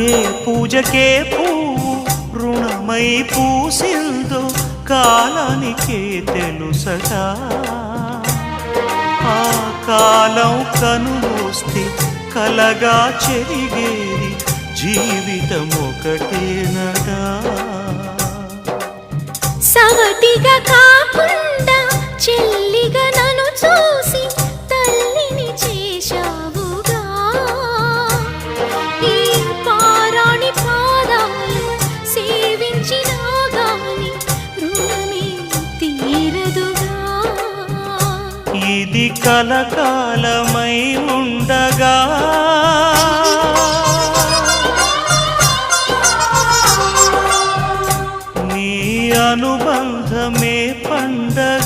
ఏ పూజకే పువ్వు రుణమై పూసిందో కాలానికే తెలుసట. ఆ కాలం కనుమూస్తే కలగా చెరిగేది జీవితం ఒకటేనట సవతిగా ఇది కలకాలమై ఉండగా. నీ అనుబంధమే పండగ